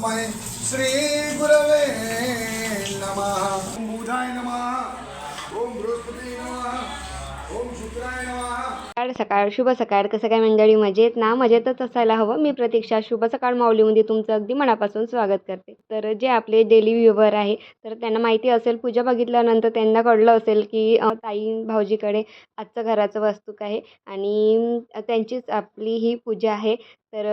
तस्मै श्री गुरवे नमः। ओम बुधाय नमः। ओम बृहस्पती नमः। ओम शुक्राय नमः। सकाळ सकाळ शुभ सकाळ. कसं काय मंडळी? मजेत ना? मजेतच असायला हवं. मी प्रतीक्षा. शुभ सकाळ माऊलीमध्ये तुमचं अगदी मनापासून स्वागत करते. तर जे आपले डेली व्ह्युअर आहे तर त्यांना माहिती असेल पूजा बघितल्यानंतर त्यांना कळलं असेल की ताई भाऊजीकडे आजचं घराचं वस्तू आहे आणि त्यांचीच आपली ही पूजा आहे. तर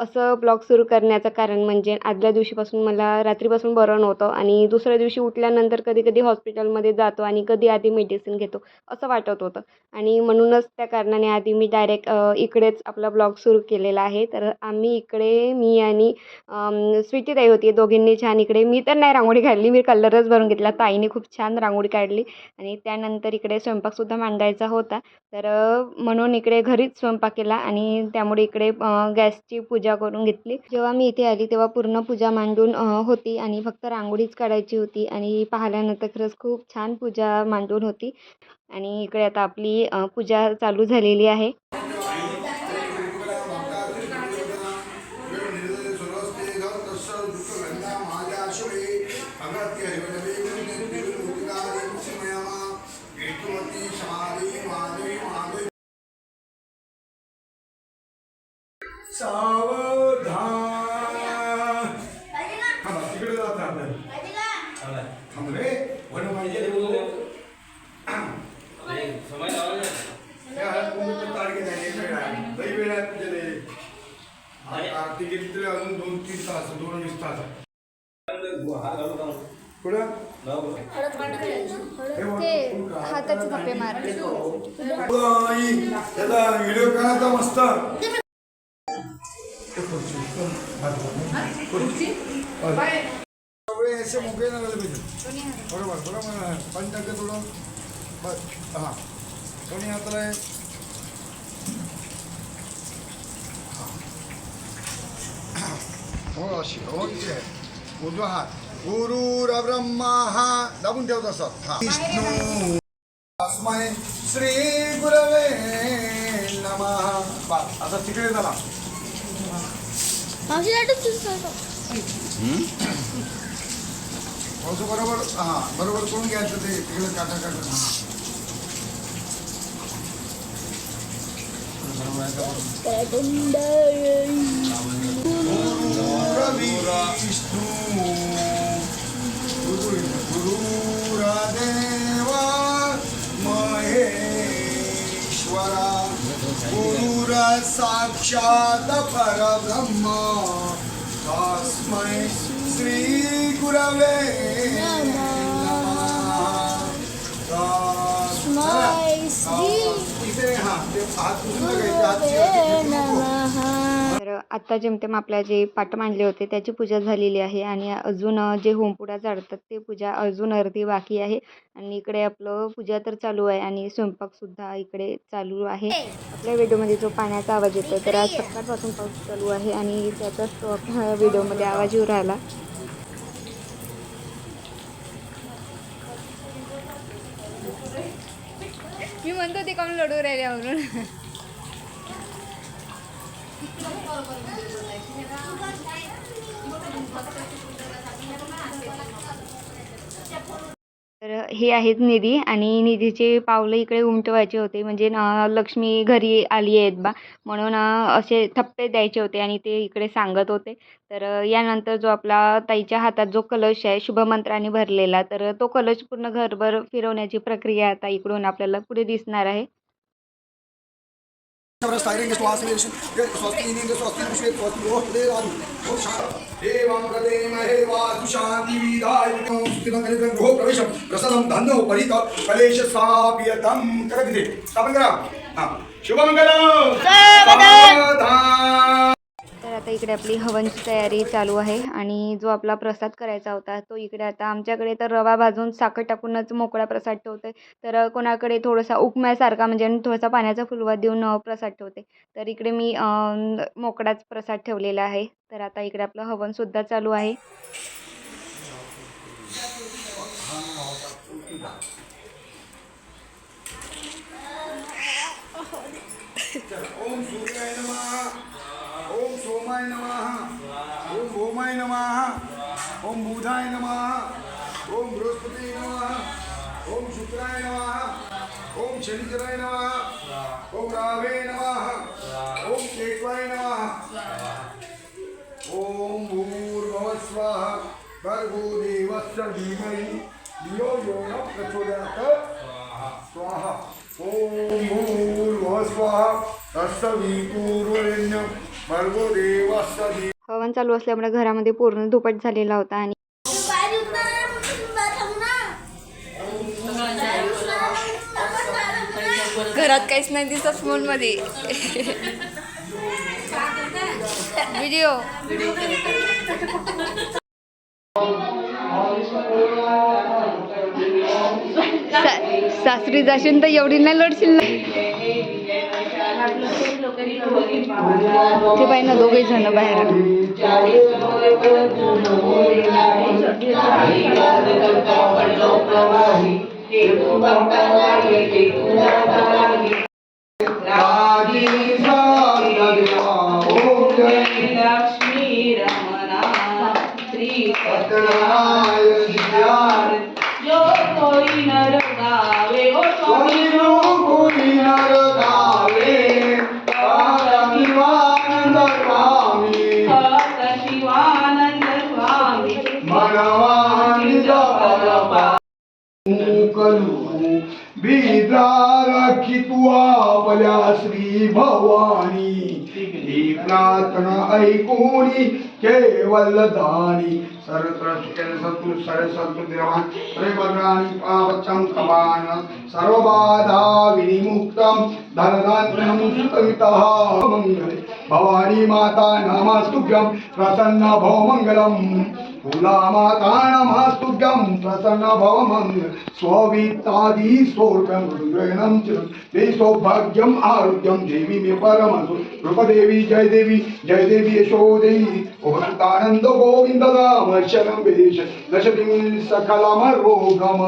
असं ब्लॉग सुरू करण्याचं कारण म्हणजे आदल्या दिवशीपासून मला रात्रीपासून बरं नव्हतं आणि दुसऱ्या दिवशी उठल्यानंतर कधी कधी हॉस्पिटलमध्ये जातो आणि कधी आधी मेडिसिन घेतो असं वाटत होतं. आणि म्हणूनच त्या कारणाने आधी मी डायरेक्ट इकडेच आपला ब्लॉग सुरू केलेला आहे. तर आम्ही इकडे मी आणि अम, स्वीटीताई होती दोघींनी छान इकडे मी तर नाही रांगोळी काढली मी कलरच भरून घेतला. ताईने खूप छान रांगोळी काढली आणि त्यानंतर इकडे स्वयंपाकसुद्धा मांडायचा होता. तर म्हणून इकडे घरीच स्वयंपाक केला आणि त्यामुळे इकडे गॅसची पूजा करून घेतली. जेव्हा मी इथे आली तेव्हा पूर्ण पूजा मांडून होती आणि फक्त रांगोळीच काढायची होती आणि पाहिल्यानंतर खरंच खूप छान पूजा मांडून होती. आणि इकडे आता आपली पूजा चालू झालेली आहे. सावधान थांबा, तिकडे जात आपल्याला थांब रे म्हणून माहिती लई वेळ आहे तुझ्याकडे. आरती घेतली तरी अजून दोन तीन तास दोन वीस तास पुढं हाताचे धप्पे मारा बाई, व्हिडिओ काढायचा मस्त सगळे असे मोकळे नाही झाले पाहिजे बरोबर बरोबर पण टाकते थोडं बस हां। कोणी हाताला आहे हो अशी हो इथे आहे उजवा हात गुरुर ब्रह्मा हा दाबून ठेवत असत हा विष्णू तस्मै श्री गुरवे नमः बस आता तिकडे झाला असं बरोबर हा बरोबर करून घ्यायचं ते तिकडे काटा हा बरोबर? विष्णू गुरुरादेवा महेश्वरा गुरुर साक्षात परब्रह्म तर आत्ता जेमतेम आपल्या जे पाठ मांडले होते त्याची पूजा झालेली आहे आणि अजून जे होमपुडा जाळतात ते पूजा अजून अर्धी बाकी आहे. आणि इकडे आपलं पूजा तर चालू आहे आणि स्वयंपाकसुद्धा इकडे चालू आहे. आपल्या व्हिडिओमध्ये जो पाण्याचा आवाज येतो तर आज सकाळपासून पाऊस चालू आहे आणि त्याचाच व्हिडिओमध्ये आवाज येऊ राहिला. मी म्हणतो ते काऊन लढू राहिले म्हणून तर हे आहेत निधी आणि निधीचे पावलं इकडे उमटवायचे होते. म्हणजे लक्ष्मी घरी आली आहेत बा. म्हणून असे थप्पे द्यायचे होते आणि ते इकडे सांगत होते. तर यानंतर जो आपला ताईच्या हातात जो कलश आहे शुभमंत्राने भरलेला तर तो कलश पूर्ण घरभर फिरवण्याची प्रक्रिया आता इकडून आपल्याला पुढे दिसणार आहे. स्थैर्यं श्वासलेषु स्वस्तिनीन्द्र स्वस्ति विश्वे स्वस्ति गोष्ठदेवादि देवं प्रदेमहे वासु शान्तिविधाय स्थितं कलितं गृहो प्रवेशं प्रसन्नं धन्नो परित स्थापन करा। हां। आता इकडे आपली हवनची तयारी चालू आहे आणि जो आपला प्रसाद करायचा होता तो इकडे आता आमच्याकडे तर रवा भाजून साखर टाकूनच मोकळा प्रसाद ठेवते तर कोणाकडे थोडासा उपम्यासारखा म्हणजे थोडासा पाण्याचा फुलवा देऊन प्रसाद ठेवते. तर इकडे मी मोकळाच प्रसाद ठेवलेला आहे. तर आता इकडे आपलं हवनसुद्धा चालू आहे. ओमाय नमः। ओम सोमाय नमः। ओम भौमाय नमः। ओम बुधाय नमः। ओम बृहस्पती नमः ओम शुक्राय नमः। ओम शनिचराय नमः। ओम रावे नमः। ओम केतवाय नमः। ओम भूर्भुवस्वः। भर्गो देवस्य धीमहि। धियो यो न प्रचोदयात्। स्वाहा। ओम भूर्भुवस्वः। तत्सवितुर्वरेण्यं भर्गो हवन चालू असल्यामुळे घरामध्ये पूर्ण धुपट झालेला होता आणि घरात काहीच नाही दिसत फोनमध्ये व्हिडिओ सासरी जाशील तर एवढी नाही लढशील ना. ते पाहिजे ना दोघे जण बाहेर. ही प्रार्थना ऐकूनी केवल दानी सर्वत्र सुखेन सन्तु सर्व सन्तु निर्वाण सर्वभद्राणि पावचं कमान सर्वबाधा विनिमुक्तं धनधान्यं सुतमितः मङ्गले भवानी माता नमस्तुभ्यं प्रसन्न भव मङ्गलम् माता नमस्तुभ्यं प्रसन्न भव मङ्गल स्ववित्तादि च। ते सौभाग्यम् आरोग्यं देवी मे परमसु। रूपदेवी जय देवी जय देवी यशोदेवी। ओभक्तानन्द गोविन्द राम शरं वेश दशतिं सकलमरोगम।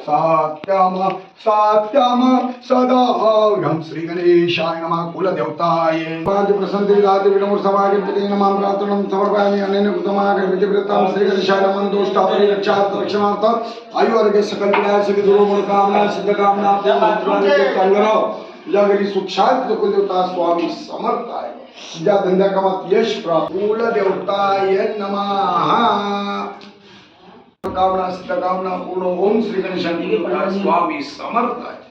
सात्यम सात्यम सदा हं श्री गणेशाय नमः कुलदेवताय। पाद्य प्रसन्ति दाति समाज समागमति नमां प्रार्थनं समर्पयामि अनेन कृतमागम विजयकृतं श्री गणेशाय नमः दोष्टापरि रक्षात् रक्षणार्थ। आयु वर्ग सकल विनाश सभी दुरो मनोकामना सिद्ध कामना तंगराव तुझ्या घरी सुख कुलदेवता स्वामी समर्थ आहे तुझ्या धंद्या कामात यश प्राप्त। कुलदेवताय नमः। कामना सिद्ध कामना पूर्ण ओम श्री गणेशाय स्वामी समर्थ आहे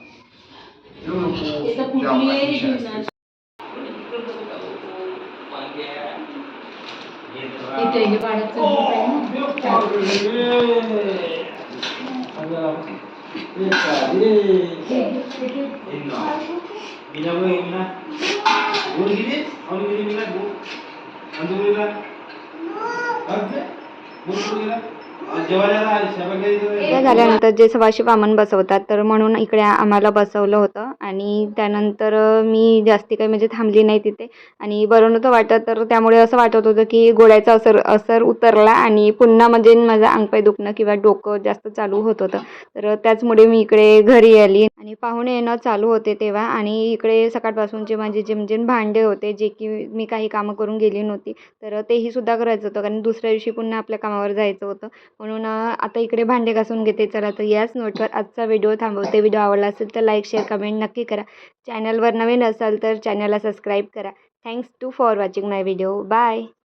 झाल्यानंतर जे सवाशी वामन बसवतात तर म्हणून इकडे आम्हाला बसवलं होतं. आणि त्यानंतर मी जास्ती काही म्हणजे थांबली नाही तिथे. आणि बरं नव्हतं वाटत तर त्यामुळे असं वाटत होतं की गोळ्याचा असर असर उतरला आणि पुन्हा म्हणजे माझं अंगपाय दुखणं किंवा डोकं जास्त चालू होत होतं. तर त्याचमुळे मी इकडे घरी आली आणि पाहुणे येणं चालू होते तेव्हा. आणि इकडे सकाळपासूनचे माझे जे म्हणजे भांडे होते जे की मी काही कामं करून गेली नव्हती तर तेही सुद्धा करायचं होतं. कारण दुसऱ्या दिवशी पुन्हा आपल्या कामावर जायचं होतं. म्हणून अं, आता इकडे भांडे घासून घेते. चला तर याच नोटवर आजचा व्हिडिओ थांबवते. व्हिडिओ आवडला असेल तर लाईक शेअर कमेंट नक्की करा. चॅनलवर नवीन असाल तर चॅनलला सबस्क्राईब करा. Thanks to for watching my video bye